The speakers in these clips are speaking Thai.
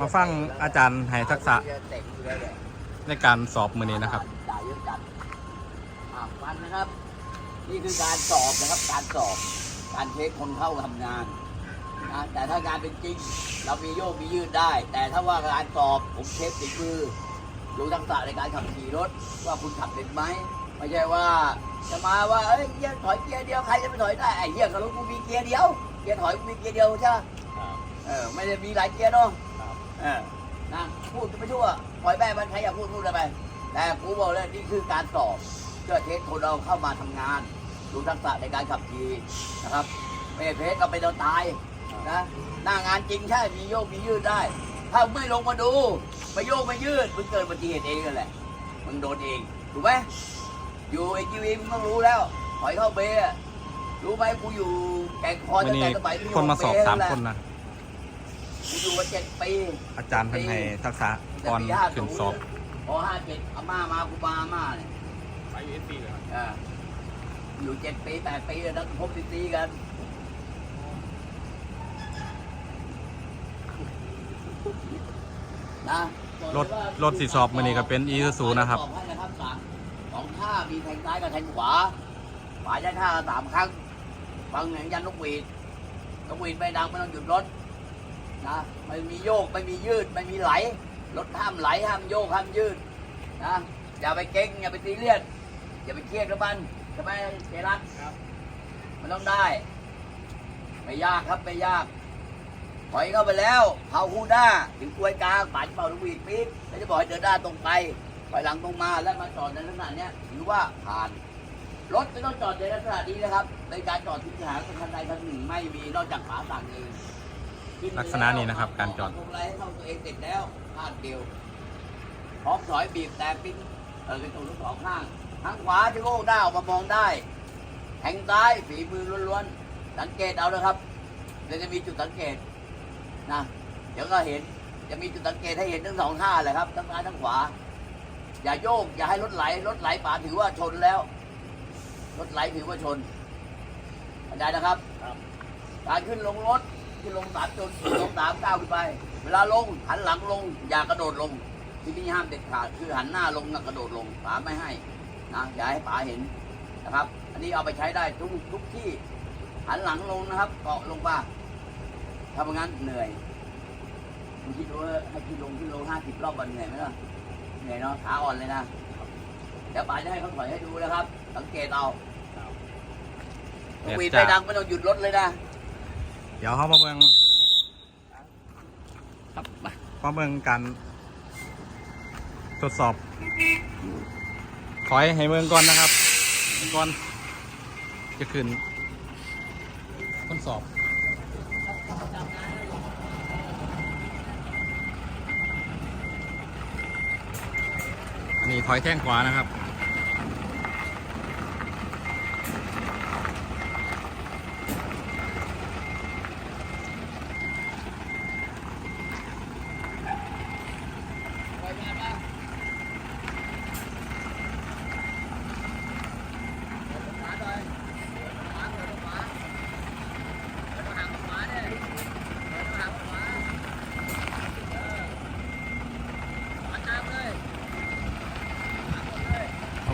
มาฟังอาจารย์ให้ทักษะในการสอบมือนี้นะครับด่าเยอะจัดอะฟันนะครับ นี่คือการสอบนะครับ การสอบ การเทคคนเข้าทำงานนะแต่ถ้าการเป็นจริง เรามีโยกมียืดได้ แต่ถ้าว่าการสอบผมเทคติดมือดูทักษะในการขับขี่รถ ว่าคุณขับเป็นไหมไม่ใช่ว่าจะมาว่าเอ้ยเกียร์ถอยเกียร์เดียวใครจะไปถอยได้ไอ้เหี้ยกับรถกูมีเกียร์เดียวเกียร์ถอยกูมีเกียร์เดียวใช่ เออไม่ได้มีหลายเกียร์เนาะเออนะพูดจะไม่ชั่วปล่อยแม่มันใครอยากพูดพูดอะไรไป แต่กูบอกเลยนี่คือการสอบเพื่อเทสคนเราเข้ามาทำงาน ดูทักษะในการขับขี่นะครับไม่ใช่เพสเอาไปโดนตายนะหน้างานจริงใช่มีโยกมียืดได้ ถ้าไม่ลงมาดูมาโยกมายืดมึงเกิดอุบัติเหตุเองนั่นแหละมึงโดนเองถูกไหมอยู่ไอจีวีมึงต้องรู้แล้วถอยเข้าเบย์อะรู้ไหมกูอยู่แก่งคอยวันตั้งนี้แต่สมัยที่คนมาสอบโรงเบสามแหละคนนะกู อยู่มาเจ็ดปีอาจารย์เพิ่นให้ทักษะก่อนขึ้นสอบพอห้าเจ็ดอาม่ามากูมาอาม่าเนี่ยไปยูเอสซีเลยครับอ่าอยู่เจ็ดปีแปดปีแล้วนักพบตีตีกันนะรถรถสีสอบมือนี้ก็เป็นอีซูซูนะครับอกให้นะครับสามสองท่ามีแทงซ้ายกับแทงขวาขวายันท่าสามครั้งฟังเหนือยันลูกหวีดลูกหวีดไม่ดังไม่ต้องหยุดรถ นะไม่มีโยกไม่มียืดไม่มีไหลรถห้ามไหลห้ามโยกห้ามยืดนะอย่าไปเก่งอย่าไปตีเลียดอย่าไปเครียดกับมันใช่ไหมเจรัตครับมันต้องได้ไม่ยากครับไม่ยากถอยเข้าไปแล้วเผาคู่หน้าถึงกลวยกลางปาดเป่าลูกหวีดปี๊ดแล้วจะบอกให้เดินหน้าตรงไปถอยหลังตรงมาแล้วมาจอดในลักษณะเนี้ยถือว่าผ่านรถจะต้องจอดในลักษณะนี้นะครับในการจอดที่หางคันใดคันหนึ่งไม่มีนอกจากฝาสั่งเองขึ้ ลักษณะนี้นะครับการจอดตรงไรให้เข้าตัวเองเสร็จแล้วพลาดเดียวพร้อมถอยบีบแต่ปิ้นเออกระจกทั้งสองข้างทางขวาที่โง่หน้าออกมามองได้แทงซ้ายฝีมือล้วนๆสังเกตเอานะครับเดี๋ยวจะมีจุดสังเกตนะเดี๋ยวก็เห็นจะมีจุดสังเกตให้เห็นทั้งสองท่าเลยครับทั้งซ้ายทั้งขวา อย่าโยก อย่าให้รถไหลรถไหลป่าถือว่าชนแล้วรถไหลถือว่าชนเข้าใจนะครับครับการขึ้นลงรถ ขึ้นลงสามจุดลงสามก้าวขึ้นไป เวลาลงหันหลังลง อย่ากระโดดลง ที่นี่ห้ามเด็ดขาดคือหันหน้าลงนะกระโดดลงป๋าไม่ให้นะอย่าให้ป๋าเห็นนะครับ อันนี้เอาไปใช้ได้ทุกทุกที่หันหลังลงนะครับเกาะลงป่าถ้าไม่งั้นเหนื่อยคุณคิดดูว่าให้พี่ลงพี่ลงห้าสิบรอบวันเหนื่อยไหมล่ะเหนื่อยเนาะขาอ่อนเลยนะเดี๋ยวป๋าจะให้เขาถอยให้ดูนะครับ สังเกตเอาเนี่ยวีดจ้ะไปดังไม่ต้องหยุดรถเลยนะ เดี๋ยวเขามาเบิ่งครับมามาเบิ่งการทดสอบถอยให้เบิ่งก่อนนะครับ ก่อน จะขึ้นทดสอบอันนี้ถอยแท่งขวานะครับ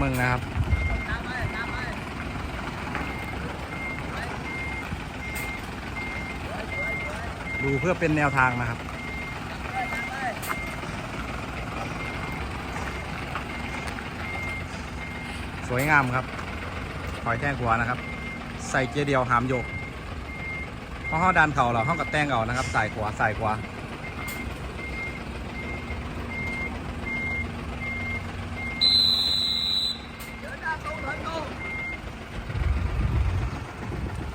มาเมืองนะครับดูเพื่อเป็นแนวทางนะครับ สวยงามครับถอยแท่งขวนะครับ ใส่เกียร์เดียวหามโยกเพราะเขาดันเข่าเราเขากับแต้งเอานะครับใส่ขวาใส่ขวา เดินหน้าตรงถอยตรง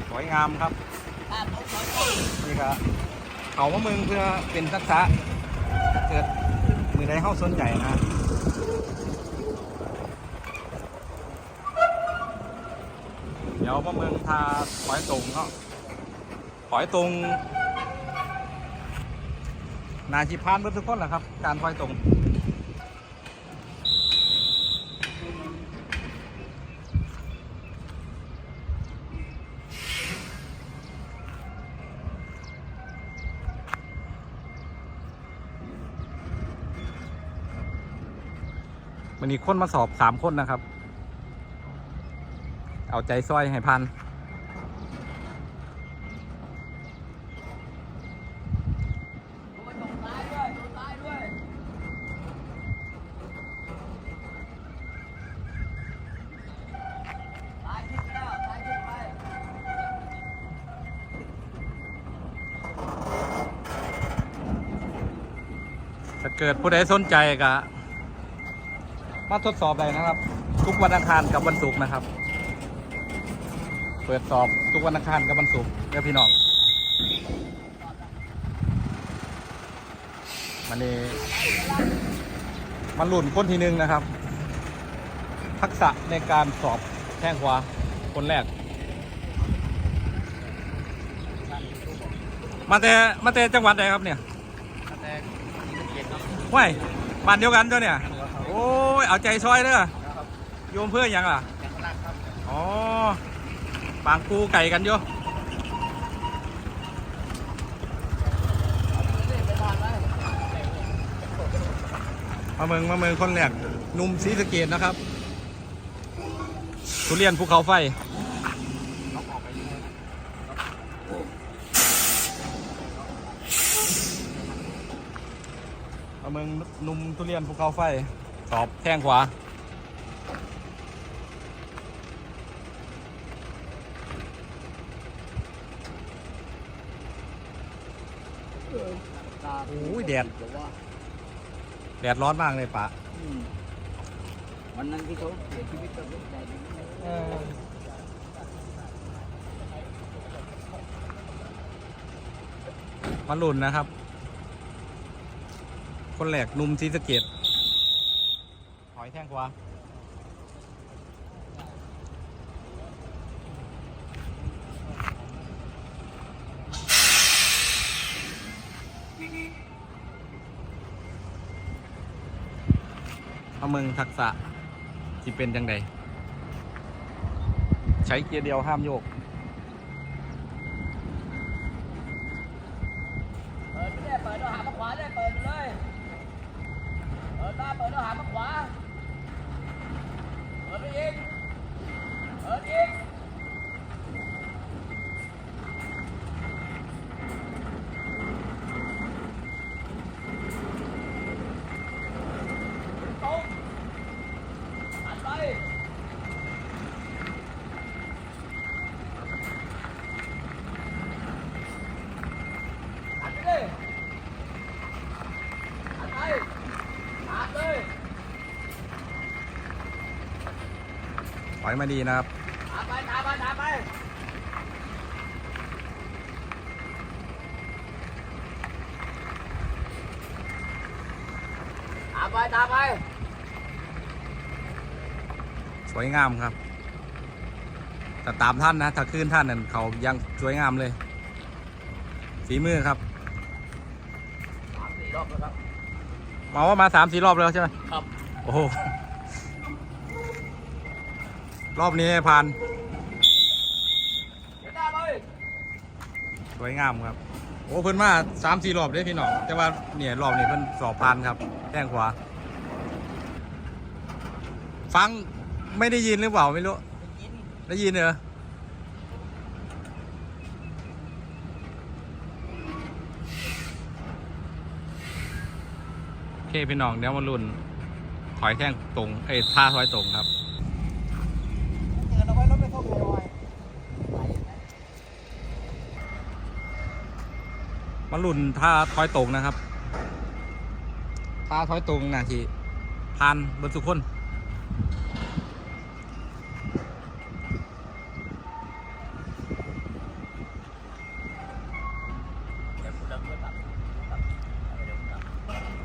ส วยงามครับนี่ครับเขามาเมืองเพื่อเป็นทักษะเกิดมือใดเข้าสนใจนะเดี๋ยวมาเมืองทาถอยตรงเนาะถอยตรงนาจิพานเพื่อทุกคนแหละครับ การถอยตรง วันนี้คนมาสอบสามคนนะครับ เอาใจซอยให้พัน ถ้าเกิดผู้ใดสนใจก็ มาทดสอบได้นะครับ ทุกวันอังคารกับวันศุกร์นะครับ เปิดสอบทุกวันอังคารกับวันศุกร์เด้อพี่น้องมันนี่มันหลุ่นคนที่หนึ่งนะครับ ทักษะในการสอบแท่งขวาคนแรก มาแต่มาแต่จังหวัดใดครับเนี่ยแต่ที่เกียรติครับ ว้ายบ้านเดียวกันตัวเนี่ยโอ้ยเอาใจซอยเด้อโยมเพื่อหยังล่ะอ๋อปางกูไก่กันอยู่มาเมืองมาเมืองคนแรกนุ่มศรีสะเกดนะครับทุเรียนภูเขาไฟมาเมืองนุ่มทุเรียนภูเขาไฟ สอบแท่งขวาตาโอ้ยแดดแต่ว่าแดดร้อนมากเลยปะอืมวันนั้นที่เขาเสียชีวิตก็เป็นใจดีมาลุ่นนะครับ คนแรกหนุ่มศรีสะเกดห อยแท่งขวาเอาเมืองทักษะที่เป็นจังใดใช้เกียร์เดียวห้ามโยกเปิดไม่ได้เปิดเอาหามาขวาได้เปิดไปเลยเปิดมาเปิดเอาหามาขวา เปิดไปอีกเปิดอีกตรงหันไปหันไปดิหันไปหันเลย ถ อยมาดีนะครับตามไปตามไปตามไปตามไปตามไป สวยงามครับ แต่ตามท่านนะ ถ้าขึ้นท่านนั่นเขายังสวยงามเลย ฝีมือครับสามสี่รอบแล้วครับ มาว่ามาสามสี่รอบแล้วใช่ไหมครับ โอ้โห รอบนี้ผ่าน สวยงามครับ โอ้เพิ่นมาสามสี่รอบเด้พี่น้อง แต่ว่าเนี่ยรอบนี้เพิ่นสอบผ่านครับแท่งขวา ฟังไม่ได้ยินหรือเปล่าไม่รู้ ได้ยินเหรอโอเคพี่น้องเดี๋ยวมาลุ้นถอยแท่งตรง เอ้ยท่าถอยตรงครับ เตือนเอาไว้รถไม่เข้าไปลอย มาลุ้นท่าถอยตรงนะครับท่าถอยตรงนะทีผ่านบนสุขคน เดี๋ยวคุณดำเนินตัดตัดเดี๋ยวคุณดำ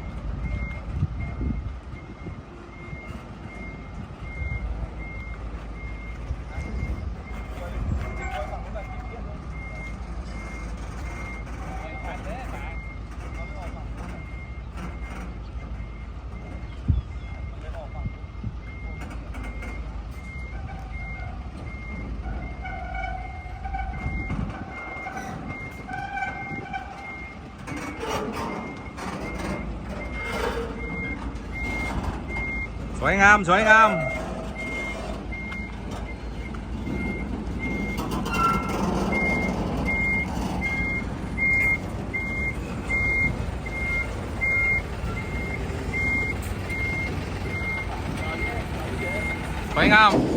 เส วยงามสวยงามสวยงาม